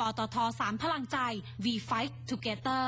ปตทสามพลังใจ We Fight Together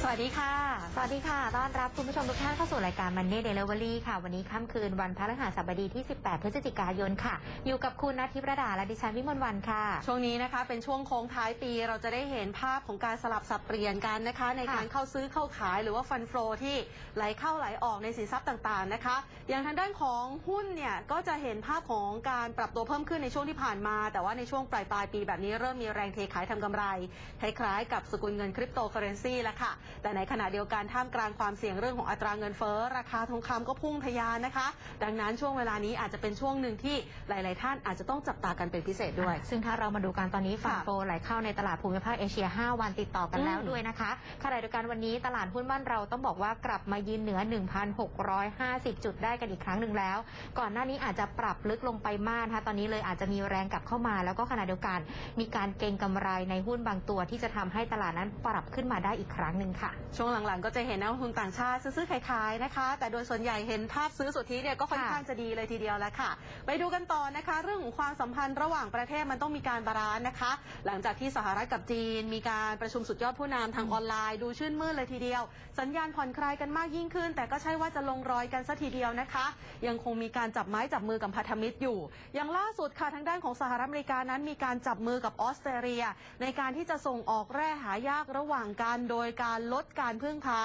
สวัสดีค่ะ สวัสดีค่ะ ต้อนรับคุณผู้ชมทุกท่านเข้าสู่รายการ Monday Delivery ค่ะ วันนี้ค่ำคืนวันพฤหัสบดีที่ 18 พฤศจิกายนค่ะ อยู่กับคุณนัทธิประดาและดิฉันวิมลวันค่ะ ช่วงนี้นะคะ เป็นช่วงโค้งท้ายปีเราจะได้เห็นภาพของการสลับสับเปลี่ยนกันนะคะ ในการเข้าซื้อเข้าขายหรือว่าฟันโฟที่ไหลเข้าไหลออกในสินทรัพย์ต่างๆนะคะ อย่างทางด้านของหุ้นเนี่ยก็จะเห็นภาพของการปรับตัวเพิ่มขึ้นในช่วงที่ผ่านมา แต่ว่าในช่วงปลายปลายปีแบบนี้เริ่มมีแรงเทขายทำกำไรคล้ายๆกับสกุลเงินคริปโตเคอเรนซีแล้วค่ะแต่ในขณะเดียวกันท่ามกลางความเสี่ยงเรื่องของอัตราเงินเฟ้อ ราคาทองคำก็พุ่งทะยานนะคะ ดังนั้นช่วงเวลานี้อาจจะเป็นช่วงหนึ่งที่หลาย ๆ ท่านอาจจะต้องจับตากันเป็นพิเศษด้วย ซึ่งถ้าเรามาดูกันตอนนี้ฟันค่ะโฟไหลเข้าในตลาดภูมิภาคเอเชีย 5 วันติดต่อกันแล้วอืมด้วยนะคะขณะเดียวกันวันนี้ตลาดหุ้นบ้านเราต้องบอกว่ากลับมายืนเหนือ 1,650 จุดได้กันอีกครั้งหนึ่งแล้ว ก่อนหน้านี้อาจจะปรับลึกลงไปมากนะคะตอนนี้เลยอาจจะมีแรงกลับเข้ามา แล้วก็ขณะเดียวกัน มีการเก็งกำไรในหุ้นบางตัวที่จะทำให้ตลาดนั้นปรับขึ้นมาได้อีกครั้งหนึ่งค่ะ ช่วงหลังๆก็จะเห็นนักลงทุนต่างชาติซื้อๆขายๆนะคะ แต่โดยส่วนใหญ่เห็นภาพซื้อสุทธิเนี่ยก็ค่อนค่ะข้างจะดีเลยทีเดียวแล้วค่ะ ไปดูกันต่อนะคะ เรื่องของความสัมพันธ์ระหว่างประเทศมันต้องมีการบาลานซ์นะคะ หลังจากที่สหรัฐกับจีน มีการประชุมสุดยอดผู้นำทางออนไลน์ดูชื่นมื่นเลยทีเดียว สัญญาณผ่อนคลายกันมากยิ่งขึ้น แต่ก็ใช่ว่าจะลงรอยกันสัทีเดียวนะคะ ยังคงมีการจับไม้จับมือกับพันธมิตรอยู่ อย่างล่าสุดค่ะทางด้านของสหรัฐอเมริกานั้นมีการจับมือกับออสเตรเลีย ในการที่จะส่งออกแร่หายากระหว่างกันโดยการลดการพึ่งพา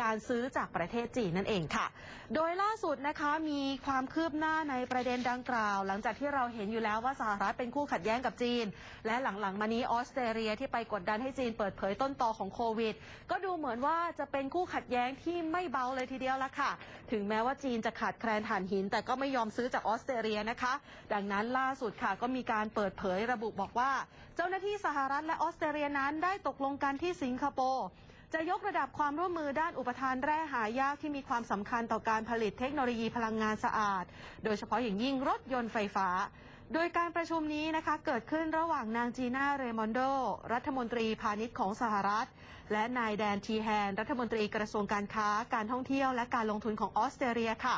การซื้อจากประเทศจีนนั่นเองค่ะ โดยล่าสุดนะคะมีความคืบหน้าในประเด็นดังกล่าว หลังจากที่เราเห็นอยู่แล้วว่าสหรัฐเป็นคู่ขัดแย้งกับจีน และหลังๆมานี้ออสเตรเลียที่ไปกดดันให้จีนเปิดเผยต้นตอของโควิด ก็ดูเหมือนว่าจะเป็นคู่ขัดแย้งที่ไม่เบาเลยทีเดียวละค่ะ ถึงแม้ว่าจีนจะขาดแคลนถ่านหิน แต่ก็ไม่ยอมซื้อจากออสเตรเลียนะคะ ดังนั้นล่าสุดค่ะก็มีการเปิดเผยระบุบอกว่า เจ้าหน้าที่สหรัฐและออสเตรเลียนั้นได้ตกลงกันที่สิงคโปร์ จะยกระดับความร่วมมือด้านอุปทานแร่หายากที่มีความสำคัญต่อการผลิตเทคโนโลยีพลังงานสะอาด โดยเฉพาะอย่างยิ่งรถยนต์ไฟฟ้า โดยการประชุมนี้นะคะเกิดขึ้นระหว่างนางจีน่าเรมอนโด รัฐมนตรีพาณิชย์ของสหรัฐ และนายแดนทีแฮน รัฐมนตรีกระทรวงการค้า การท่องเที่ยวและการลงทุนของออสเตรเลียค่ะ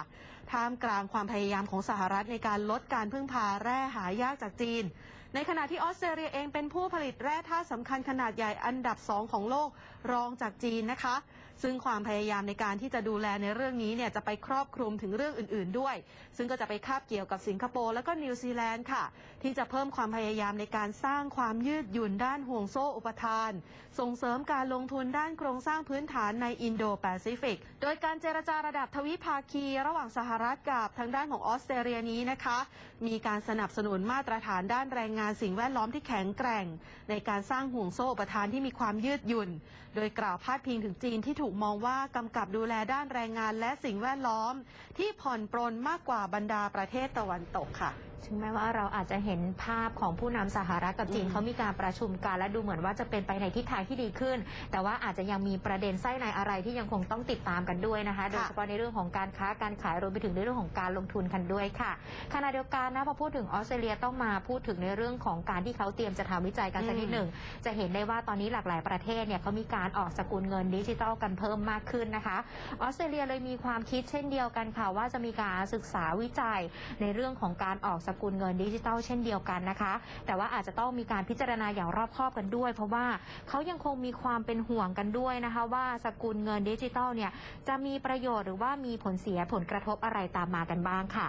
ท่ามกลางความพยายามของสหรัฐในการลดการพึ่งพาแร่หายากจากจีน ในขณะที่ออสเตรเลียเองเป็นผู้ผลิตแร่ธาตุสำคัญขนาดใหญ่อันดับสองของโลกรองจากจีนนะคะ ซึ่งความพยายามในการที่จะดูแลในเรื่องนี้เนี่ยจะไปครอบคลุมถึงเรื่องอื่น ๆด้วย ซึ่งก็จะไปคาบเกี่ยวกับสิงคโปร์และก็นิวซีแลนด์ค่ะ ที่จะเพิ่มความพยายามในการสร้างความยืดหยุ่นด้านห่วงโซ่อุปทาน ส่งเสริมการลงทุนด้านโครงสร้างพื้นฐานในอินโดแปซิฟิก โดยการเจรจาระดับทวิภาคี ระหว่างสหรัฐกับทางด้านของออสเตรเลียนี้นะคะ มีการสนับสนุนมาตรฐานด้านแรงงานสิ่งแวดล้อมที่แข็งแกร่ง ในการสร้างห่วงโซ่อุปทานที่มีความยืดหยุ่น โดยกล่าวพาดพิงถึงจีนที่ถูกมองว่ากำกับดูแลด้านแรงงานและสิ่งแวดล้อม ที่ผ่อนปรนมากกว่าบรรดาประเทศตะวันตกค่ะ ถึงแม้ว่าเราอาจจะเห็นภาพของผู้นำสหรัฐกับจีนอืมเขามีการประชุมกันและดูเหมือนว่าจะเป็นไปในทิศทางที่ดีขึ้น แต่ว่าอาจจะยังมีประเด็นไส้ในอะไรที่ยังคงต้องติดตามกันด้วยนะคะโดยเฉพาะในเรื่องของการค้าการขายรวมไปถึงในเรื่องของการลงทุนกันด้วยค่ะขณะเดียวกันนะพอพูดถึงออสเตรเลียต้องมาพูดถึงในเรื่องของการที่เขาเตรียมจะทำวิจัยกันสักนิดหนึ่งจะเห็นได้ว่าตอนนี้หลากหลายประเทศเนี่ยเขามีการออกสกุลเงินดิจิทัลกันเพิ่มมากขึ้นนะคะออสเตรเลียเลยมีความคิดเช่นเดียวกันค่ะว่าจะมีการศึกษาวิจัยในเรื่องของการออกสกุลเงินดิจิทัลเช่นเดียวกันนะคะ แต่ว่าอาจจะต้องมีการพิจารณาอย่างรอบคอบกันด้วย เพราะว่าเขายังคงมีความเป็นห่วงกันด้วยนะคะ ว่าสกุลเงินดิจิทัลเนี่ยจะมีประโยชน์หรือว่ามีผลเสียผลกระทบอะไรตามมากันบ้างค่ะ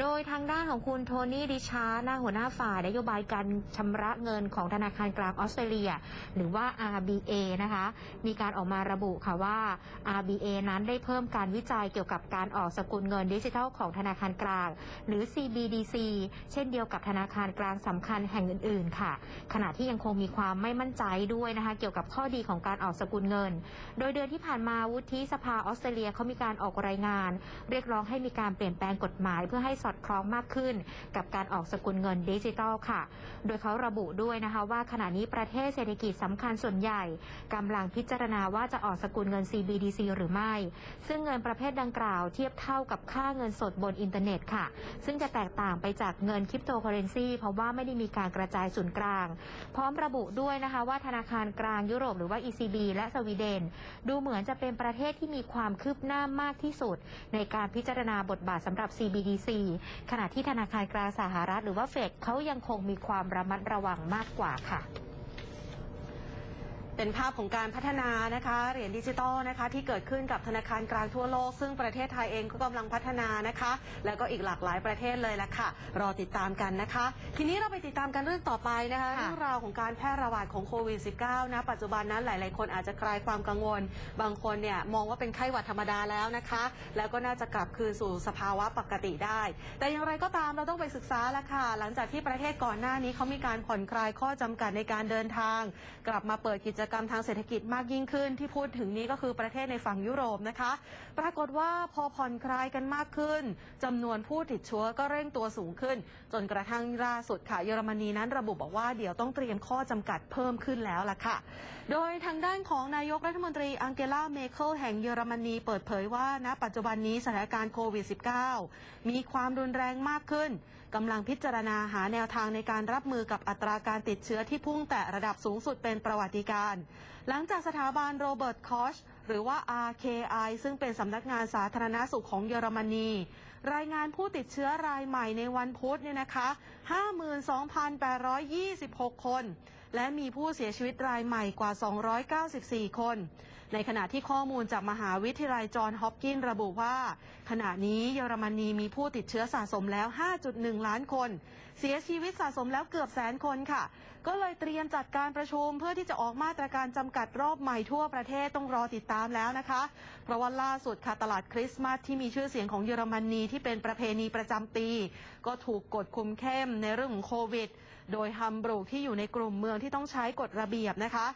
โดยทางด้านของคุณโทนี่ดิชาร์หน้าหัวหน้าฝ่ายนโยบายการชำระเงินของธนาคารกลางออสเตรเลีย หรือว่า RBA นะคะ มีการออกมาระบุค่ะว่า RBA นั้นได้เพิ่มการวิจัยเกี่ยวกับการออกสกุลเงินดิจิทัลของธนาคารกลาง หรือ CBDC เช่นเดียวกับธนาคารกลางสำคัญแห่งอื่น ๆ ค่ะ ขณะที่ยังคงมีความไม่มั่นใจด้วยนะคะ เกี่ยวกับข้อดีของการออกสกุลเงิน โดยเดือนที่ผ่านมาวุฒิสภาออสเตรเลียเขามีการออกรายงาน เรียกร้องให้มีการเปลี่ยนแปลงกฎหมายเพื่อให้สอดคล้องมากขึ้น กับการออกสกุลเงินดิจิทัลค่ะ โดยเขาระบุด้วยนะคะว่าขณะนี้ประเทศเศรษฐกิจสำคัญส่วนใหญ่กำลังพิจารณาว่าจะออกสกุลเงิน CBDC หรือไม่ ซึ่งเงินประเภทดังกล่าวเทียบเท่ากับค่าเงินสดบนอินเทอร์เน็ตค่ะ ซึ่งจะแตกต่างไปจากจากเงินคริปโตเคอเรนซีเพราะว่าไม่ได้มีการกระจายศูนย์กลาง พร้อมระบุด้วยนะคะว่าธนาคารกลางยุโรปหรือว่า ECB และสวีเดน ดูเหมือนจะเป็นประเทศที่มีความคืบหน้ามากที่สุด ในการพิจารณาบทบาทสำหรับ CBDC ขณะที่ธนาคารกลางสหรัฐ หรือว่าเฟดเขายังคงมีความระมัดระวังมากกว่าค่ะ เป็นภาพของการพัฒนานะคะเหรียญดิจิตอลนะคะที่เกิดขึ้นกับธนาคารกลางทั่วโลก ซึ่งประเทศไทยเองก็กำลังพัฒนานะคะ แล้วก็อีกหลากหลายประเทศเลยละค่ะ รอติดตามกันนะคะ ทีนี้เราไปติดตามกันเรื่องต่อไปนะคะค่ะเรื่องราวของการแพร่ระบาดของโควิด -19 นะปัจจุบันนั้นหลาย ๆ คนอาจจะคลายความกังวล บางคนเนี่ยมองว่าเป็นไข้หวัดธรรมดาแล้วนะคะ แล้วก็น่าจะกลับคืนสู่สภาวะปกติได้ แต่อย่างไรก็ตามเราต้องไปศึกษาแล้วค่ะ หลังจากที่ประเทศก่อนหน้านี้เขามีการผ่อนคลายข้อจำกัดในการเดินทาง กลับมาเปิดกิจกรรมทางเศรษฐกิจมากยิ่งขึ้น ที่พูดถึงนี้ก็คือประเทศในฝั่งยุโรปนะคะ ปรากฏว่าพอผ่อนคลายกันมากขึ้นจำนวนผู้ติดเชื้อก็เร่งตัวสูงขึ้น จนกระทั่งล่าสุดค่ะเยอรมนีนั้นระบุบอกว่าเดี๋ยวต้องเตรียมข้อจำกัดเพิ่มขึ้นแล้วล่ะค่ะ โดยทางด้านของนายกรัฐมนตรีอังเกลาเมเคิลแห่งเยอรมนีเปิดเผยว่าณปัจจุบันนี้สถานการณ์โควิด -19 มีความรุนแรงมากขึ้น กำลังพิจารณาหาแนวทางในการรับมือกับอัตราการติดเชื้อที่พุ่งแต่ระดับสูงสุดเป็นประวัติการณ์หลังจากสถาบันโรเบิร์ตคอชหรือว่า RKI ซึ่งเป็นสำนักงานสาธารณสุขของเยอรมนี รายงานผู้ติดเชื้อรายใหม่ในวันพุธเนี่ยนะคะ 52,826 คน และมีผู้เสียชีวิตรายใหม่กว่า 294 คน ในขณะที่ข้อมูลจากมหาวิทยาลัยจอห์นฮอปกินส์ระบุว่า ขณะนี้เยอรมนีมีผู้ติดเชื้อสะสมแล้ว 5.1 ล้านคน เสียชีวิตสะสมแล้วเกือบแสนคนค่ะ ก็เลยเตรียมจัดการประชุมเพื่อที่จะออกมาตรการจำกัดรอบใหม่ทั่วประเทศต้องรอติดตามแล้วนะคะ เพราะว่าล่าสุดค่ะตลาดคริสต์มาสที่มีชื่อเสียงของเยอรมนีที่เป็นประเพณีประจำปี ก็ถูกกดคุมเข้มในเรื่องของโควิด โดยฮัมบูรูกที่อยู่ในกลุ่มเมืองที่ต้องใช้กฎระเบียบนะคะ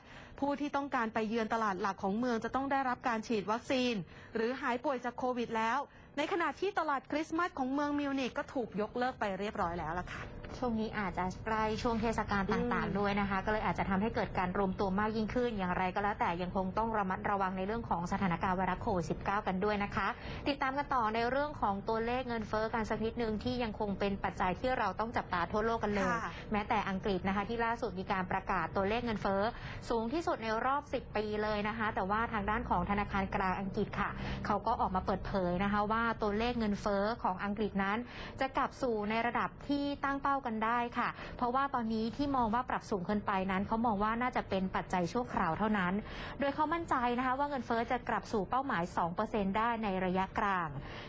ผู้ที่ต้องการไปเยือนตลาดหลักของเมืองจะต้องได้รับการฉีดวัคซีน หรือหายป่วยจากโควิดแล้ว ในขณะที่ตลาดคริสต์มาสของเมืองมิวนิกก็ถูกยกเลิกไปเรียบร้อยแล้วล่ะค่ะ ช่วงนี้อาจจะใกล้ช่วงเทศกาลต่างอืมๆด้วยนะคะ ก็เลยอาจจะทำให้เกิดการรวมตัวมากยิ่งขึ้น อย่างไรก็แล้วแต่ยังคงต้องระมัดระวังในเรื่องของสถานการณ์ไวรัสโควิด -19 กันด้วยนะคะ ติดตามกันต่อในเรื่องของตัวเลขเงินเฟ้อกันสักนิดนึงที่ยังคงเป็นปัจจัยที่เราต้องจับตาทั่วโลกกันเลยค่ะแม้แต่อังกฤษนะคะที่ล่าสุดมีการประกาศตัวเลขเงินเฟ้อสูงที่สุดในรอบ 10 ปีเลยนะคะ แต่ว่าทางด้านของธนาคารกลางอังกฤษค่ะ เขาก็ออกมาเปิดเผยนะคะว่าตัวเลขเงินเฟ้อของอังกฤษนั้น จะกลับสู่ในระดับที่ตั้งเป้ากันได้ค่ะ เพราะว่าตอนนี้ที่มองว่าปรับสูงเกินไปนั้นเขามองว่าน่าจะเป็นปัจจัยชั่วคราวเท่านั้น โดยเขามั่นใจนะคะว่าเงินเฟ้อจะกลับสู่เป้าหมาย 2%ได้ในระยะกลาง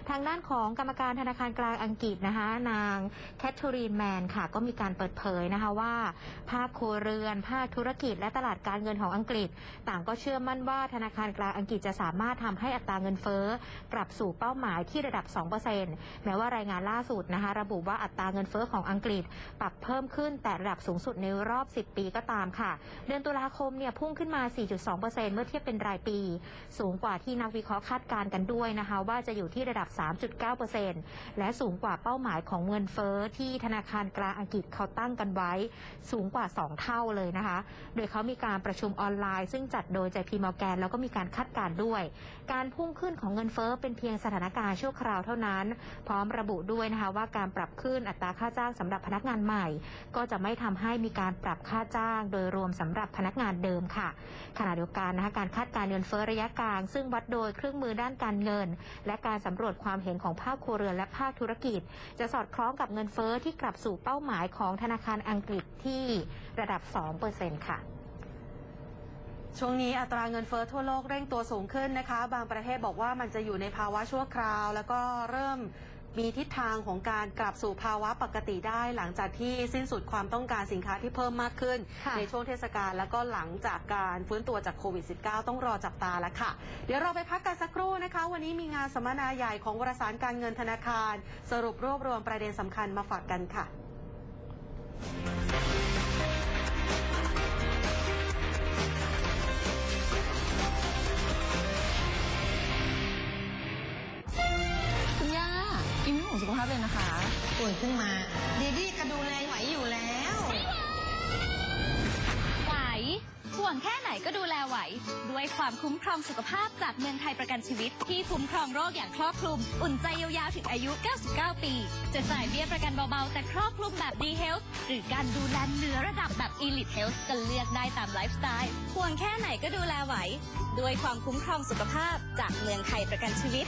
ทางด้านของกรรมการธนาคารกลางอังกฤษนะคะนางแคทเธอรีนแมนค่ะ ก็มีการเปิดเผยนะคะว่า ภาคครัวเรือน ภาคธุรกิจและตลาดการเงินของอังกฤษ ต่างก็เชื่อมั่นว่าธนาคารกลางอังกฤษจะสามารถทำให้อัตราเงินเฟ้อกลับสู่เป้าหมายที่ระดับ 2%แม้ว่ารายงานล่าสุดนะคะ ระบุว่าอัตราเงินเฟ้อของอังกฤษปรับเพิ่มขึ้นแต่ระดับสูงสุดในรอบ 10 ปีก็ตามค่ะ เดือนตุลาคมเนี่ยพุ่งขึ้นมา 4.2%เมื่อเทียบเป็นรายปี สูงกว่าที่นักวิเคราะห์คาดการณ์กันด้วยนะคะ ว่าจะอยู่ที่ระดับ 3.9%และสูงกว่าเป้าหมายของเงินเฟ้อที่ธนาคารกลางอังกฤษเขาตั้งกันไว้ สูงกว่า 2 เท่าเลยนะคะ โดยเขามีการประชุมออนไลน์ ซึ่งจัดโดย JP Morgan แล้วก็มีการคาดการณ์ด้วย การพุ่งขึ้นของเงินเฟ้อเป็นเพียงสถานการณ์ชั่วคราวเท่านั้น พร้อมระบุด้วยนะคะว่าการปรับขึ้นอัตราค่าจ้างสำหรับพนักงานใหม่ ก็จะไม่ทำให้มีการปรับค่าจ้างโดยรวมสำหรับพนักงานเดิมค่ะ ขณะเดียวกันนะคะการคาดการเงินเฟ้อระยะกลาง ซึ่งวัดโดยเครื่องมือด้านการเงิน และการสำรวจความเห็นของภาคครัวเรือนและภาคธุรกิจ จะสอดคล้องกับเงินเฟ้อที่กลับสู่เป้าหมายของธนาคารอังกฤษที่ระดับ 2%ค่ะช่วงนี้อัตราเงินเฟ้อทั่วโลกเร่งตัวสูงขึ้นนะคะ บางประเทศบอกว่ามันจะอยู่ในภาวะชั่วคราว แล้วก็เริ่ม มีทิศทางของการกลับสู่ภาวะปกติได้หลังจากที่สิ้นสุดความต้องการสินค้าที่เพิ่มมากขึ้นค่ะในช่วงเทศกาลแล้วก็หลังจากการฟื้นตัวจากโควิด -19 ต้องรอจับตาแล้วค่ะ เดี๋ยวเราไปพักกันสักครู่นะคะ วันนี้มีงานสัมมนาใหญ่ของวารสารการเงินธนาคาร สรุปรวบรวมประเด็นสำคัญมาฝากกันค่ะ ป่วยขึ้นมา ดีดี้ก็ดูแลไหวอยู่แล้ว ไหวห่วงแค่ไหนก็ดูแลไหว ด้วยความคุ้มครองสุขภาพจากเมืองไทยประกันชีวิต ที่คุ้มครองโรคอย่างครอบคลุม อุ่นใจยาวๆถึงอายุ 99 ปี จะจ่ายเบี้ยประกันเบาๆ แต่ครอบคลุมแบบดีเฮลท์หรือการดูแลเหนือระดับแบบ Elite Health ก็เลือกได้ตามไลฟ์สไตล์ห่วงแค่ไหนก็ดูแลไหว ด้วยความคุ้มครองสุขภาพจากเมืองไทยประกันชีวิต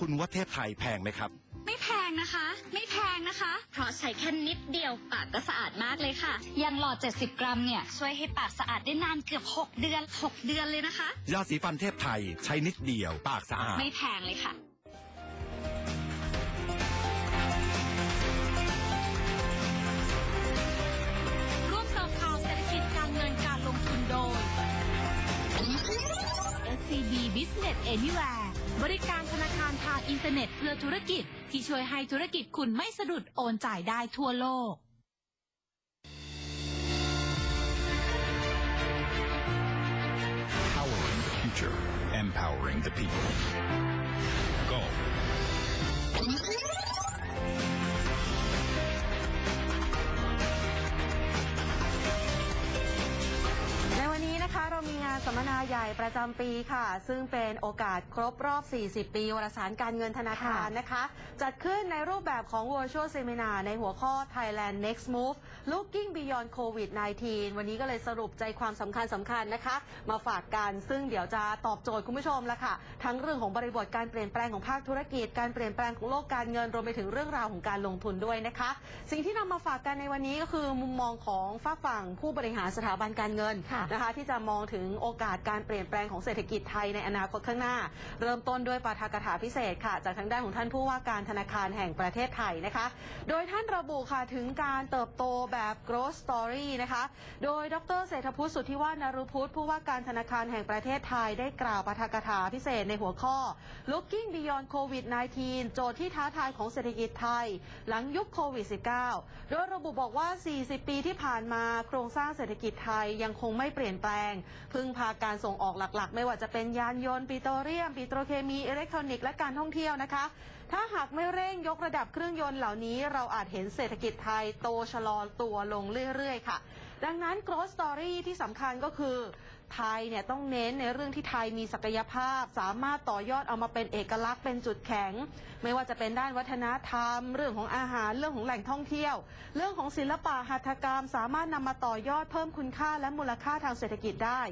คุณว่าเทพไทยแพงไหมครับ ไม่แพงนะคะ ไม่แพงนะคะ เพราะใช้แค่นิดเดียวปากก็สะอาดมากเลยค่ะ ยังหลอด 70 กรัมเนี่ย ช่วยให้ปากสะอาดได้นานเกือบ 6 เดือน 6 เดือนเลยนะคะ ยาสีฟันเทพไทยใช้นิดเดียวปากสะอาด ไม่แพงเลยค่ะ ร่วมเสริมข่าวเศรษฐกิจการเงินการลงทุนโดย SCB Business Anywhere บริการธนาคารทางอินเทอร์เน็ตเพื่อธุรกิจ ที่ช่วยให้ธุรกิจคุณไม่สะดุดโอนจ่ายได้ทั่วโลก Powering the future, empowering the people. Golf. ใหญ่ประจำปีค่ะ ซึ่งเป็นโอกาสครบรอบ 40 ปีวารสารการเงินธนาคารนะคะ จัดขึ้นในรูปแบบของ virtual seminar ในหัวข้อ Thailand Next Move Looking Beyond COVID-19 วันนี้ก็เลยสรุปใจความสำคัญสำคัญนะคะ มาฝากกัน ซึ่งเดี๋ยวจะตอบโจทย์คุณผู้ชมละค่ะ ทั้งเรื่องของบริบทการเปลี่ยนแปลงของภาคธุรกิจ การเปลี่ยนแปลงของโลกการเงินรวมไปถึงเรื่องราวของการลงทุนด้วยนะคะ สิ่งที่นำมาฝากกันในวันนี้ก็คือมุมมองของฝากฝั่งผู้บริหารสถาบันการเงินค่ะนะคะที่จะมองถึงโอกาสการเปลี่ยนแปลงของเศรษฐกิจไทยในอนาคตข้างหน้า เริ่มต้นด้วยปาฐกถาพิเศษค่ะ จากทางด้านของท่านผู้ว่าการธนาคารแห่งประเทศไทยนะคะ โดยท่านระบุค่ะถึงการเติบโตแบบ growth story นะคะ โดยดรเศรษฐพุทธสุทธิวาฒนรุพุทธผู้ว่าการธนาคารแห่งประเทศไทยได้กล่าวปาฐกถาพิเศษในหัวข้อ looking beyond COVID-19 โจทย์ที่ท้าทายของเศรษฐกิจไทย หลังยุคโควิด -19 โดยระบุบอกว่า 40 ปีที่ผ่านมาโครงสร้างเศรษฐกิจไทยยังคงไม่เปลี่ยนแปลง พึ่งพาการส่งออกหลักๆ ไม่ว่าจะเป็นยานยนต์ปิโตรเลียม ปิโตรเคมีอิเล็กทรอนิกส์และการท่องเที่ยวนะคะ ถ้าหากไม่เร่งยกระดับเครื่องยนต์เหล่านี้ เราอาจเห็นเศรษฐกิจไทยโตชะลอตัวลงเรื่อยๆ ค่ะ ดังนั้น growth story ที่สำคัญก็คือไทยเนี่ยต้องเน้นในเรื่องที่ไทยมีศักยภาพ สามารถต่อยอดเอามาเป็นเอกลักษณ์เป็นจุดแข็ง ไม่ว่าจะเป็นด้านวัฒนธรรม เรื่องของอาหารเรื่องของแหล่งท่องเที่ยว เรื่องของศิลปะหัตถกรรม สามารถนำมาต่อยอดเพิ่มคุณค่าและมูลค่าทางเศรษฐกิจได้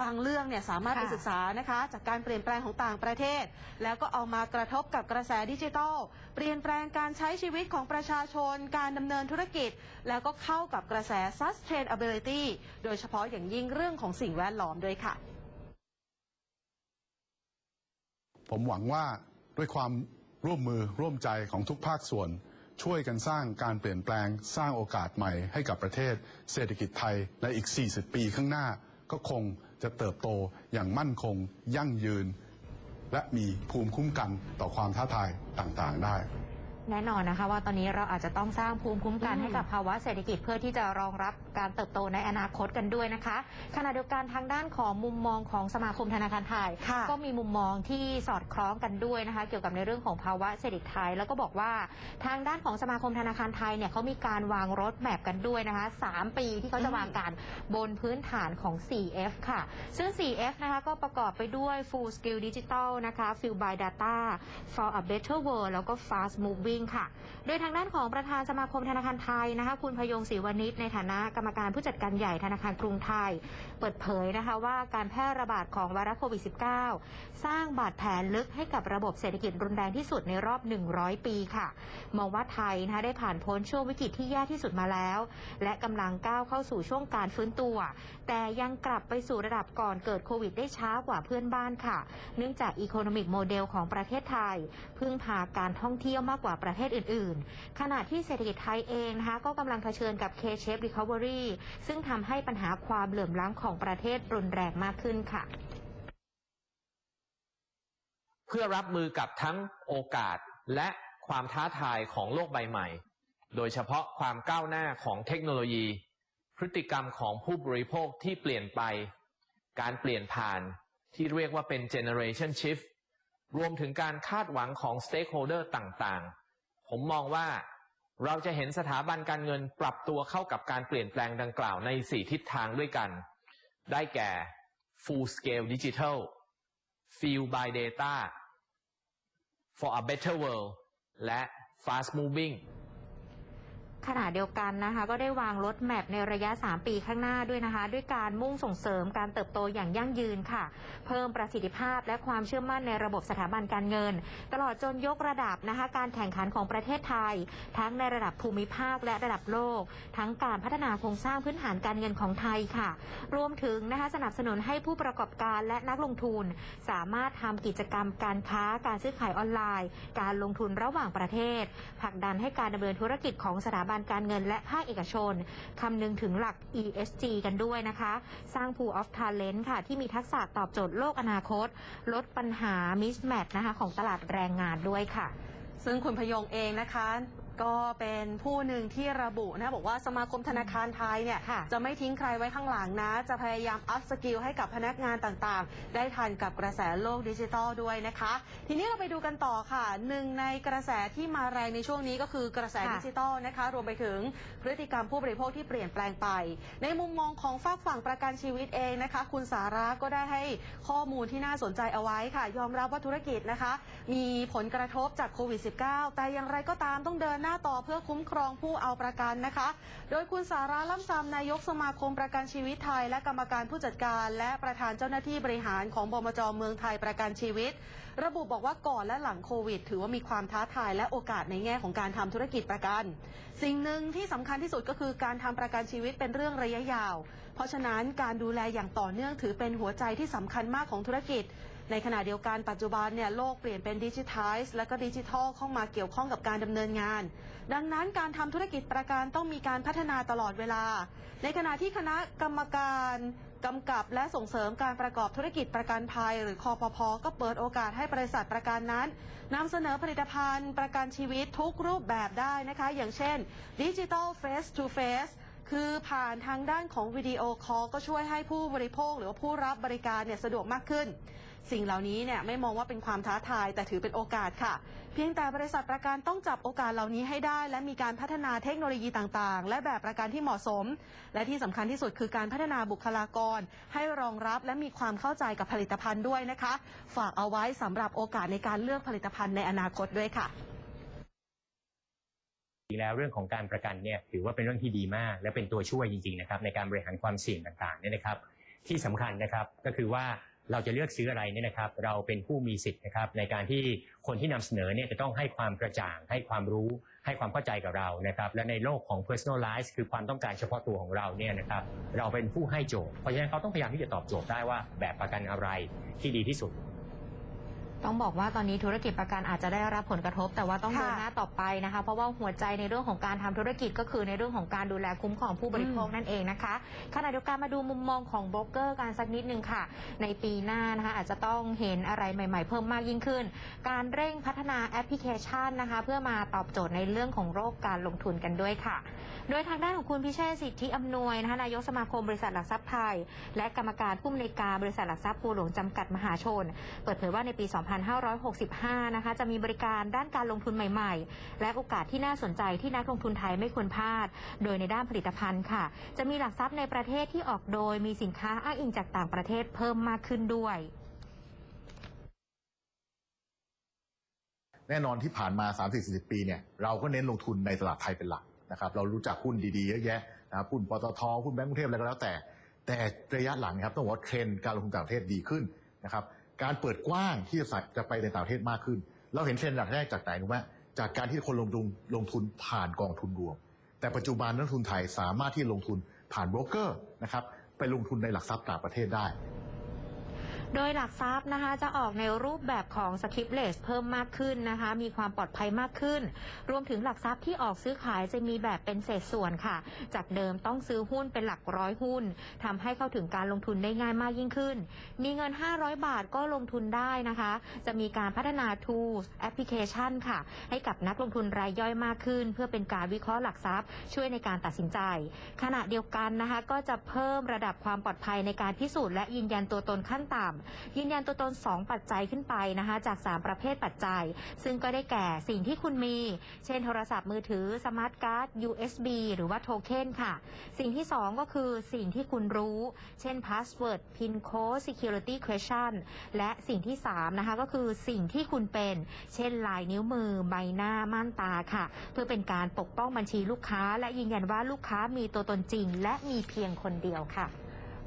บางเรื่องเนี่ยสามารถไปค่ะศึกษานะคะ จากการเปลี่ยนแปลงของต่างประเทศ แล้วก็เอามากระทบกับกระแสดิจิทัล เปลี่ยนแปลงการใช้ชีวิตของประชาชน การดำเนินธุรกิจ แล้วก็เข้ากับกระแส sustainability โดยเฉพาะอย่างยิ่งเรื่องของสิ่งแวดล้อมด้วยค่ะ ผมหวังว่าด้วยความร่วมมือร่วมใจของทุกภาคส่วน ช่วยกันสร้างการเปลี่ยนแปลง สร้างโอกาสใหม่ให้กับประเทศ เศรษฐกิจไทยในอีก 40 ปีข้างหน้าก็คง จะเติบโตอย่างมั่นคง ยั่งยืน และมีภูมิคุ้มกันต่อความท้าทายต่างๆได้ แน่นอนนะคะ ว่าตอนนี้เราอาจจะต้องสร้างภูมิคุ้มกันอืมให้กับภาวะเศรษฐกิจเพื่อที่จะรองรับการเติบโตในอนาคตกันด้วยนะคะ ขณะเดียวกันทางด้านของมุมมองของสมาคมธนาคารไทยค่ะก็มีมุมมองที่สอดคล้องกันด้วยนะคะ เกี่ยวกับในเรื่องของภาวะเศรษฐกิจไทย แล้วก็บอกว่าทางด้านของสมาคมธนาคารไทยเนี่ยเขามีการวางรถแมพกันด้วยนะคะ3ปีที่เขาจะวางการบนพื้นฐานของ 4F ค่ะ ซึ่ง 4F นะคะก็ประกอบไปด้วย Full Skill Digital นะคะ Fuel by Data for a Better World แล้วก็ Fast Moving ค่ะ โดยทางด้านของประธานสมาคมธนาคารไทยนะคะ คุณพยงศรีวณิชในฐานะกรรมการผู้จัดการใหญ่ธนาคารกรุงไทย เปิดเผยนะคะว่าการแพร่ระบาดของไวรัสโควิด -19 สร้างบาดแผลลึกให้กับระบบเศรษฐกิจรุนแรงที่สุดในรอบ 100 ปีค่ะ มองว่าไทยนะคะได้ผ่านพ้นช่วงวิกฤตที่แย่ที่สุดมาแล้ว และกำลังก้าวเข้าสู่ช่วงการฟื้นตัว แต่ยังกลับไปสู่ระดับก่อนเกิดโควิดได้ช้ากว่าเพื่อนบ้านค่ะ เนื่องจากอีโคโนมิกโมเดลของประเทศไทย พึ่งพาการท่องเที่ยวมากกว่าประประเทศอื่น ๆ ขณะที่เศรษฐกิจไทยเองนะคะก็กำลังเผชิญกับ K-shape recovery ซึ่งทำให้ปัญหาความเหลื่อมล้ำของประเทศรุนแรงมากขึ้นค่ะ เพื่อรับมือกับทั้งโอกาสและความท้าทายของโลกใบใหม่ โดยเฉพาะความก้าวหน้าของเทคโนโลยี พฤติกรรมของผู้บริโภคที่เปลี่ยนไป การเปลี่ยนผ่านที่เรียกว่าเป็น generation shift รวมถึงการคาดหวังของ stakeholder ต่าง ผมมองว่าเราจะเห็นสถาบันการเงินปรับตัวเข้ากับการเปลี่ยนแปลงดังกล่าวใน4ทิศทางด้วยกัน ได้แก่ full scale digital feel by data for a better world และ fast moving ขณะเดียวกันนะคะก็ได้วางรถแมพในระยะ 3 ปีข้างหน้าด้วยนะคะ ด้วยการมุ่งส่งเสริมการเติบโตอย่างยั่งยืนค่ะ เพิ่มประสิทธิภาพและความเชื่อมั่นในระบบสถาบันการเงิน ตลอดจนยกระดับนะคะการแข่งขันของประเทศไทย ทั้งในระดับภูมิภาคและระดับโลก ทั้งการพัฒนาโครงสร้างพื้นฐานการเงินของไทยค่ะ รวมถึงนะคะสนับสนุนให้ผู้ประกอบการและนักลงทุน สามารถทำกิจกรรมการค้าการซื้อขายออนไลน์ การลงทุนระหว่างประเทศผลักดันให้การดำเนินธุรกิจของสถาบันการเงินและภาคเอกชนคำนึงถึงหลัก ESG กันด้วยนะคะ สร้าง pool of talent ค่ะ ที่มีทักษะตอบโจทย์โลกอนาคต ลดปัญหา mismatch นะคะของตลาดแรงงานด้วยค่ะ ซึ่งคุณพยงเองนะคะ ก็เป็นผู้หนึ่งที่ระบุนะบอกว่าสมาคมธนาคารไทยเนี่ยค่ะจะไม่ทิ้งใครไว้ข้างหลังนะ จะพยายามอัพสกิลให้กับพนักงานต่างๆ ได้ทันกับกระแสโลกดิจิทัลด้วยนะคะ ทีนี้เราไปดูกันต่อค่ะหนึ่งในกระแสที่มาแรงในช่วงนี้ก็คือกระแสค่ะดิจิทัลนะคะ รวมไปถึงพฤติกรรมผู้บริโภคที่เปลี่ยนแปลงไป ในมุมมองของฝากฝั่งประกันชีวิตเองนะคะ คุณสาระก็ได้ให้ข้อมูลที่น่าสนใจเอาไว้ค่ะ ยอมรับว่าธุรกิจนะคะ มีผลกระทบจากโควิด -19 แต่อย่างไรก็ตามต้องเดินหน้าน้าต่อเพื่อคุ้มครองผู้เอาประกันนะคะ โดยคุณสาระล่ำซำนายกสมาคมประกันชีวิตไทย และกรรมการผู้จัดการ และประธานเจ้าหน้าที่บริหารของบมจเมืองไทยประกันชีวิต ระบุบอกว่าก่อนและหลังโควิด ถือว่ามีความท้าทายและโอกาสในแง่ของการทำธุรกิจประกัน สิ่งหนึ่งที่สำคัญที่สุดก็คือการทำประกันชีวิตเป็นเรื่องระยะยาว เพราะฉะนั้นการดูแลอย่างต่อเนื่องถือเป็นหัวใจที่สำคัญมากของธุรกิจ ในขณะเดียวกันปัจจุบันเนี่ยโลกเปลี่ยนเป็นดิจิทัลและก็ดิจิทัลเข้ามาเกี่ยวข้องกับการดำเนินงาน ดังนั้นการทำธุรกิจประกันต้องมีการพัฒนาตลอดเวลา ในขณะที่คณะกรรมการกำกับและส่งเสริมการประกอบธุรกิจประกันภัย หรือคอปพก็เปิดโอกาสให้บริษัทประกันนั้นนำเสนอผลิตภัณฑ์ ประกันชีวิตทุกรูปแบบได้นะคะ อย่างเช่นดิจิทัลเฟสทูเฟส คือผ่านทางด้านของวิดีโอคอลก็ช่วยให้ผู้บริโภค หรือว่าผู้รับบริการเนี่ยสะดวกมากขึ้น สิ่งเหล่านี้เนี่ยไม่มองว่าเป็นความท้าทายแต่ถือเป็นโอกาสค่ะ เพียงแต่บริษัทประกันต้องจับโอกาสเหล่านี้ให้ได้ และมีการพัฒนาเทคโนโลยีต่างๆ และแบบประกันที่เหมาะสม และที่สำคัญที่สุดคือการพัฒนาบุคลากร ให้รองรับและมีความเข้าใจกับผลิตภัณฑ์ด้วยนะคะ ฝากเอาไว้สำหรับโอกาสในการเลือกผลิตภัณฑ์ในอนาคตด้วยค่ะ จริงแล้วเรื่องของการประกันเนี่ยถือว่าเป็นเรื่องที่ดีมาก และเป็นตัวช่วยจริงๆนะครับในการบริหารความเสี่ยงต่างๆเนี่ยนะครับ ที่สำคัญนะครับก็คือว่าเราจะเลือกซื้ออะไรเนี่ยนะครับ เราเป็นผู้มีสิทธิ์นะครับในการที่คนที่นำเสนอเนี่ยจะต้องให้ความกระจ่าง ให้ความรู้ ให้ความเข้าใจกับเรานะครับและในโลกของ personalize คือความต้องการเฉพาะตัวของเราเนี่ยนะครับเราเป็นผู้ให้โจทย์เพราะฉะนั้นเขาต้องพยายามที่จะตอบโจทย์ได้ว่าแบบประกันอะไรที่ดีที่สุด ต้องบอกว่าตอนนี้ธุรกิจประกันอาจจะได้รับผลกระทบ แต่ว่าต้องค่ะเดินหน้าต่อไปนะคะ เพราะว่าหัวใจในเรื่องของการทำธุรกิจก็คือในเรื่องของการดูแลคุ้มครองผู้บริโภคนั่นเองนะคะขณะเดียวกันมาดูมุมมองของโบรกเกอร์การสักนิดนึงค่ะ ในปีหน้านะคะอาจจะต้องเห็นอะไรใหม่ ๆ เพิ่มมากยิ่งขึ้น การเร่งพัฒนาแอปพลิเคชันนะคะ เพื่อมาตอบโจทย์ในเรื่องของโรคการลงทุนกันด้วยค่ะ โดยทางด้านของคุณพิเชษฐ์สิทธิอำนวยนะคะนายกสมาคมบริษัทหลักทรัพย์ไทย และกรรมการผู้อำนวยการบริษัทหลักทรัพย์บัวหลวงจำกัดมหาชน เปิดเผยว่าในปี2565 นะคะ จะมีบริการด้านการลงทุนใหม่ ๆ และโอกาสที่น่าสนใจที่นักลงทุนไทยไม่ควรพลาด โดยในด้านผลิตภัณฑ์ค่ะ จะมีหลักทรัพย์ในประเทศที่ออกโดยมีสินค้าอ้างอิงจากต่างประเทศเพิ่มมากขึ้นด้วยแน่นอนที่ผ่านมา 30-40 ปีเนี่ยเราก็เน้นลงทุนในตลาดไทยเป็นหลักนะครับเรารู้จักหุ้นดีๆเยอะแยะนะครับหุ้นปตทหุ้นแบงก์กรุงเทพอะไรก็แล้วแต่ แต่ระยะหลังนะครับต้องบอกว่าเทรนด์การลงทุนต่างประเทศดีขึ้นนะครับ การเปิดกว้างที่จะใส่จะไปในต่างประเทศมากขึ้น เราเห็นเทรนด์หลักแรกจากไหนรู้ไหมจากการที่คนลงทุนลงทุนผ่านกองทุนรวม แต่ปัจจุบันนักทุนไทยสามารถที่ลงทุนผ่านโบรกเกอร์นะครับไปลงทุนในหลักทรัพย์ต่างประเทศได้ โดยหลักทรัพย์นะคะจะออกในรูปแบบของสคริปเลสเพิ่มมากขึ้นนะคะ มีความปลอดภัยมากขึ้น รวมถึงหลักทรัพย์ที่ออกซื้อขายจะมีแบบเป็นเศษส่วนค่ะ จากเดิมต้องซื้อหุ้นเป็นหลักร้อยหุ้นทำให้เข้าถึงการลงทุนได้ง่ายมากยิ่งขึ้น มีเงิน 500 บาทก็ลงทุนได้นะคะ จะมีการพัฒนา tools แอปพลิเคชันค่ะ ให้กับนักลงทุนรายย่อยมากขึ้น เพื่อเป็นการวิเคราะห์หลักทรัพย์ ช่วยในการตัดสินใจ ขณะเดียวกันนะคะ ก็จะเพิ่มระดับความปลอดภัยในการพิสูจน์และยืนยันตัวตนขั้นต่ำยืนยันตัวตน 2 ปัจจัยขึ้นไปนะคะ จาก 3 ประเภทปัจจัย ซึ่งก็ได้แก่สิ่งที่คุณมี เช่นโทรศัพท์มือถือสมาร์ทการ์ด USB หรือว่าโทเค็นค่ะ สิ่งที่ 2 ก็คือสิ่งที่คุณรู้ เช่น password pin code security question และสิ่งที่ 3 นะคะ ก็คือสิ่งที่คุณเป็น เช่นลายนิ้วมือ ใบหน้าม่านตาค่ะ เพื่อเป็นการปกป้องบัญชีลูกค้า และยืนยันว่าลูกค้ามีตัวตนจริง และมีเพียงคนเดียวค่ะ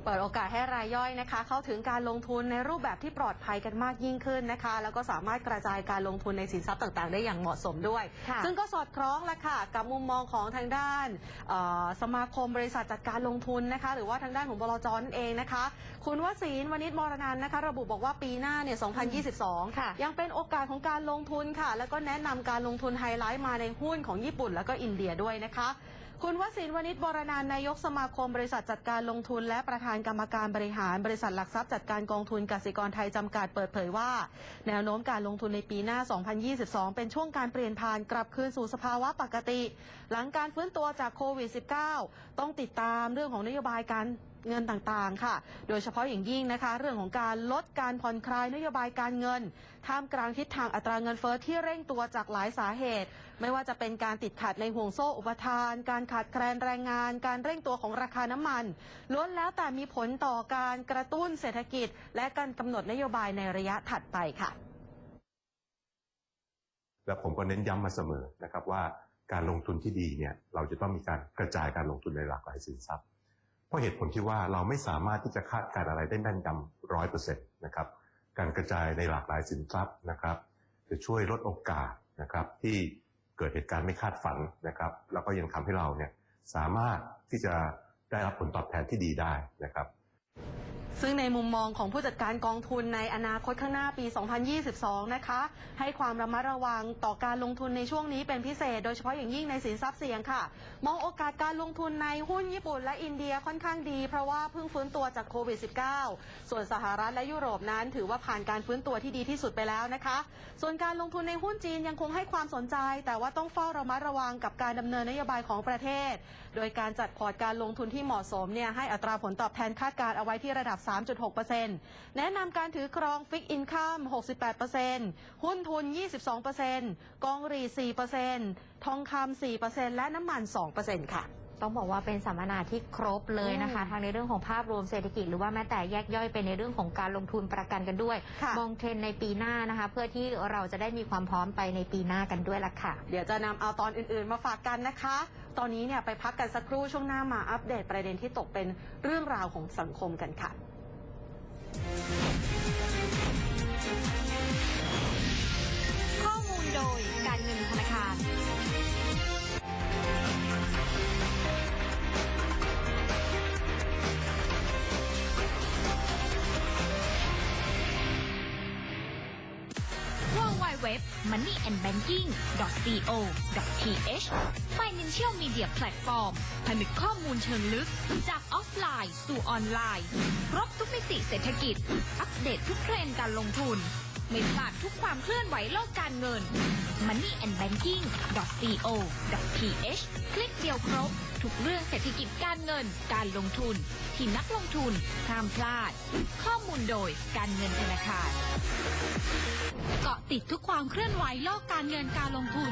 เปิดโอกาสให้รายย่อยนะคะ เข้าถึงการลงทุนในรูปแบบที่ปลอดภัยกันมากยิ่งขึ้นนะคะ แล้วก็สามารถกระจายการลงทุนในสินทรัพย์ต่างๆ ได้อย่างเหมาะสมด้วยค่ะซึ่งก็สอดคล้องละค่ะกับมุมมองของทางด้านเอ่อสมาคมบริษัทจัดการลงทุนนะคะ หรือว่าทางด้านของบลจนั่นเองนะคะ คุณวศินวณิชมรนันท์นะคะ ระบุบอกว่าปีหน้าเนี่ย 2022ค่ะยังเป็นโอกาสของการลงทุนค่ะ แล้วก็แนะนำการลงทุนไฮไลท์มาในหุ้นของญี่ปุ่นแล้วก็อินเดียด้วยนะคะ คุณวสินวณิชบรนานนายกสมาคมบริษัทจัดการลงทุน และประธานกรรมการบริหาร บริษัทหลักทรัพย์จัดการกองทุนกสิกรไทยจำกัดเปิดเผยว่า แนวโน้มการลงทุนในปีหน้า 2022 เป็นช่วงการเปลี่ยนผ่านกลับคืนสู่สภาวะปกติ หลังการฟื้นตัวจากโควิด -19 ต้องติดตามเรื่องของนโยบายการ เงินต่างๆ ค่ะ โดยเฉพาะอย่างยิ่งนะคะ เรื่องของการลดการผ่อนคลายนโยบายการเงิน ท่ามกลางทิศทางอัตราเงินเฟ้อที่เร่งตัวจากหลายสาเหตุ ไม่ว่าจะเป็นการติดขัดในห่วงโซ่อุปทาน การขาดแคลนแรงงาน การเร่งตัวของราคาน้ำมัน ล้วนแล้วแต่มีผลต่อการกระตุ้นเศรษฐกิจ และการกำหนดนโยบายในระยะถัดไปค่ะ และผมก็เน้นย้ำมาเสมอนะครับว่าการลงทุนที่ดีเนี่ยเราจะต้องมีการกระจายการลงทุนในหลากหลายสินทรัพย์ เพราะเหตุผลที่ว่าเราไม่สามารถที่จะคาดการณ์อะไรได้แม่นยำร้อยเปอร์เซ็นต์นะครับการกระจายในหลากหลายสินทรัพย์นะครับ จะช่วยลดโอกาสนะครับที่เกิดเหตุการณ์ไม่คาดฝันนะครับแล้วก็ยังทำให้เราเนี่ยสามารถที่จะได้รับผลตอบแทนที่ดีได้นะครับ ซึ่งในมุมมองของผู้จัดการกองทุนในอนาคตข้างหน้าปี 2022 นะคะ ให้ความระมัดระวังต่อการลงทุนในช่วงนี้เป็นพิเศษ โดยเฉพาะอย่างยิ่งในสินทรัพย์เสี่ยงค่ะ มองโอกาสการลงทุนในหุ้นญี่ปุ่นและอินเดียค่อนข้างดี เพราะว่าเพิ่งฟื้นตัวจากโควิด -19 ส่วนสหรัฐและยุโรปนั้น ถือว่าผ่านการฟื้นตัวที่ดีที่สุดไปแล้วนะคะ ส่วนการลงทุนในหุ้นจีนยังคงให้ความสนใจ แต่ว่าต้องเฝ้าระมัดระวังกับการดำเนินนโยบายของประเทศ โดยการจัดพอร์ตการลงทุนที่เหมาะสมเนี่ยให้อัตราผลตอบแทนคาดการณ์เอาไว้ที่ระดับ3.6%แนะนำการถือครองฟิกอินคัม68%หุ้นทุน 22%กองรี 4%ทองคำ 4%และน้ำมัน 2%ค่ะต้องบอกว่าเป็นสัมมนาที่ครบเลยนะคะอืมทั้งในเรื่องของภาพรวมเศรษฐกิจหรือว่าแม้แต่แยกย่อยไปในเรื่องของการลงทุนประกันกันด้วยค่ะมองเทรนด์ในปีหน้านะคะ เพื่อที่เราจะได้มีความพร้อมไปในปีหน้ากันด้วยละค่ะ เดี๋ยวจะนำเอาตอนอื่นๆมาฝากกันนะคะ ตอนนี้เนี่ยไปพักกันสักครู่ช่วงหน้ามาอัปเดตประเด็นที่ตกเป็นเรื่องราวของสังคมกันค่ะ ข้อมูลโดยการเงินธนาคาร w w moneyandbanking.co.th Financial Media Platform ผนึกข้อมูลเชิงลึก จากออฟไลน์สู่ออนไลน์ ครบทุกมิติเศรษฐกิจ อัปเดตทุกเทรนด์การลงทุน ไม่พลาดทุกความเคลื่อนไหวโลกการเงิน moneyandbanking.co.th คลิกเดียวครบ ทุกเรื่องเศรษฐกิจการเงิน การลงทุน ที่นักลงทุนห้ามพลาด ข้อมูลโดยการเงินธนาคาร เกาะติดทุกความเคลื่อนไหวโลกการเงินการลงทุน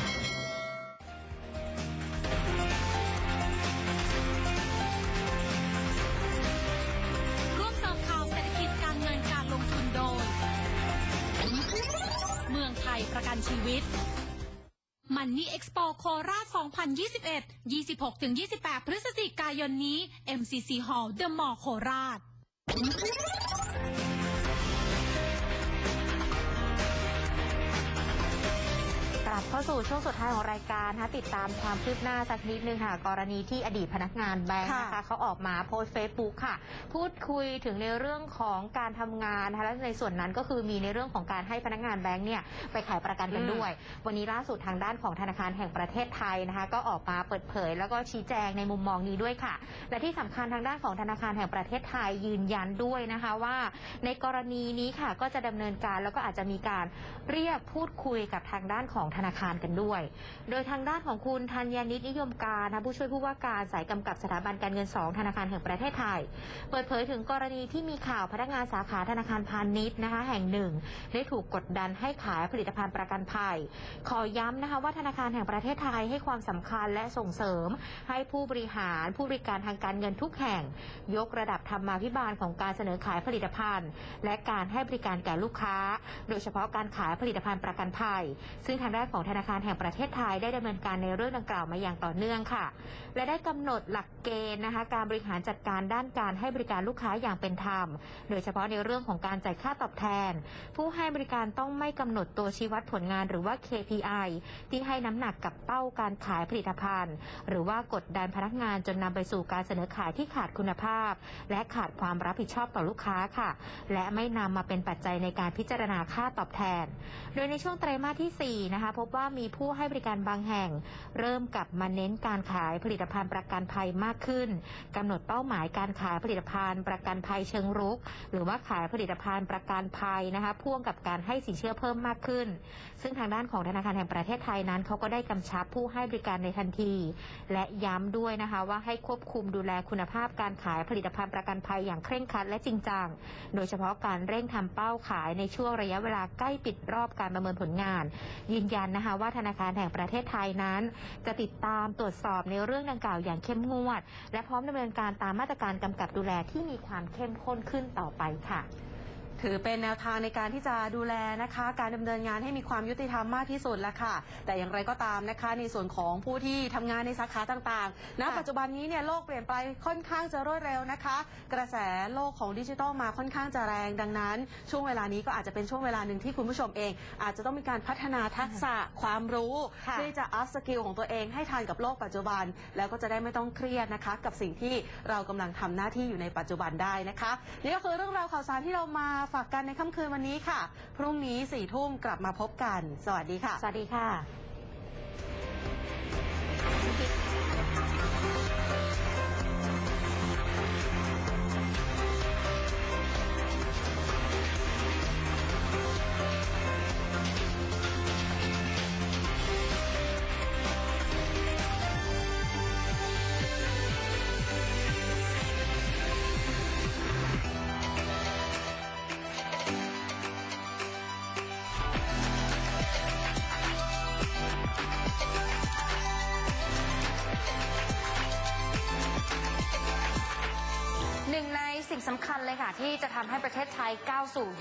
ประประกันชีวิตมันนี่เอ็กซ์โปโคราช 2021 26-28 พฤศจิกายนนี้ MCC Hall The Mall โคราช บเข้าสู่ช่วงสุดท้ายของรายการนะคะติดตามความคืบหน้าสักนิดนึงค่ะ กรณีที่อดีตพนักงานแบงค์นะคะค่ะเขาออกมาโพสต์เฟซบุ๊กค่ะ พูดคุยถึงในเรื่องของการทำงานนะคะและในส่วนนั้นก็คือมีในเรื่องของการให้พนักงานแบงค์เนี่ยไปขายประกันกันด้วย วันนี้ล่าสุดทางด้านของธนาคารแห่งประเทศไทยนะคะ ก็ออกมาเปิดเผย แล้วก็ชี้แจงในมุมมองนี้ด้วยค่ะ และที่สำคัญทางด้านของธนาคารแห่งประเทศไทยยืนยันด้วยนะคะว่า ในกรณีนี้ค่ะก็จะดำเนินการแล้วก็อาจจะมีการเรียกพูดคุยกับทางด้านของธนาคารกันด้วย โดยทางด้านของคุณธัญญานิตนิยมการนะผู้ช่วยผู้ว่าการสายกำกับสถาบันการเงิน 2 ธนาคารแห่งประเทศไทย เปิดเผยถึงกรณีที่มีข่าวพนักงานสาขาธนาคารพาณิชย์นะคะแห่งหนึ่ง ได้ถูกกดดันให้ขายผลิตภัณฑ์ประกันภัย ขอย้ำนะคะว่าธนาคารแห่งประเทศไทยให้ความสำคัญและส่งเสริม ให้ผู้บริหารผู้บริการทางการเงินทุกแห่ง ยกระดับธรรมาภิบาลของการเสนอขายผลิตภัณฑ์ และการให้บริการแก่ลูกค้า โดยเฉพาะการขายผลิตภัณฑ์ประกันภัย ซึ่งทางด้านของธนาคารแห่งประเทศไทยได้ดำเนินการในเรื่องดังกล่าวมาอย่างต่อเนื่องค่ะ และได้กำหนดหลักเกณฑ์นะคะการบริหารจัดการด้านการให้บริการลูกค้าอย่างเป็นธรรม โดยเฉพาะในเรื่องของการจ่ายค่าตอบแทน ผู้ให้บริการต้องไม่กำหนดตัวชี้วัดผลงานหรือว่า KPI ที่ให้น้ำหนักกับเป้าการขายผลิตภัณฑ์ หรือว่ากดดันพนักงานจนนำไปสู่การเสนอขายที่ขาดคุณภาพ และขาดความรับผิดชอบต่อลูกค้าค่ะ และไม่นำมาเป็นปัจจัยในการพิจารณาค่าตอบแทน โดยในช่วงไตรมาสที่4นะคะพบว่ามีผู้ให้บริการบางแห่ง เริ่มกลับมาเน้นการขายผลิตภัณฑ์ประกันภัยมากขึ้นกำหนดเป้าหมายการขายผลิตภัณฑ์ประกันภัยเชิงรุก หรือว่าขายผลิตภัณฑ์ประกันภัยนะคะพ่วงกับการให้สินเชื่อเพิ่มมากขึ้น ซึ่งทางด้านของธนาคารแห่งประเทศไทยนั้นเขาก็ได้กำชับผู้ให้บริการในทันที และย้ำด้วยนะคะว่าให้ควบคุมดูแลคุณภาพการขายผลิตภัณฑ์ประกันภัยอย่างเคร่งครัดและจริงจัง โดยเฉพาะการเร่งทำเป้าขายในช่วงระยะเวลาใกล้ปิดรอบการประเมินผลงาน ยืนยันนะคะว่าธนาคารแห่งประเทศไทยนั้น จะติดตามตรวจสอบในเรื่องดังกล่าวอย่างเข้มงวด และพร้อมดำเนินการตามมาตรการกำกับดูแลที่มีความเข้มข้นขึ้นต่อไปค่ะ ถือเป็นแนวทางในการที่จะดูแลนะคะ การดำเนินงานให้มีความยุติธรรมมากที่สุดละค่ะ แต่อย่างไรก็ตามนะคะ ในส่วนของผู้ที่ทำงานในสาขาต่างๆณปัจจุบันนี้เนี่ยโลกเปลี่ยนไปค่อนข้างจะรวดเร็วนะคะ กระแสโลกของดิจิทัลมาค่อนข้างจะแรงดังนั้น ช่วงเวลานี้ก็อาจจะเป็นช่วงเวลาหนึ่งที่คุณผู้ชมเอง อาจจะต้องมีการพัฒนาทักษะความรู้ค่ะที่จะอัพสกิลของตัวเองให้ทันกับโลกปัจจุบัน แล้วก็จะได้ไม่ต้องเครียดนะคะ กับสิ่งที่เรากำลังทำหน้าที่อยู่ในปัจจุบันได้นะคะนี่ก็คือเรื่องราวข่าวสารที่เรามาฝากกันในค่ำคืนวันนี้ค่ะ พรุ่งนี้สี่ทุ่มกลับมาพบกัน สวัสดีค่ะ สวัสดีค่ะ ที่จะทำให้ประเทศไทยก้าวสู่ยุค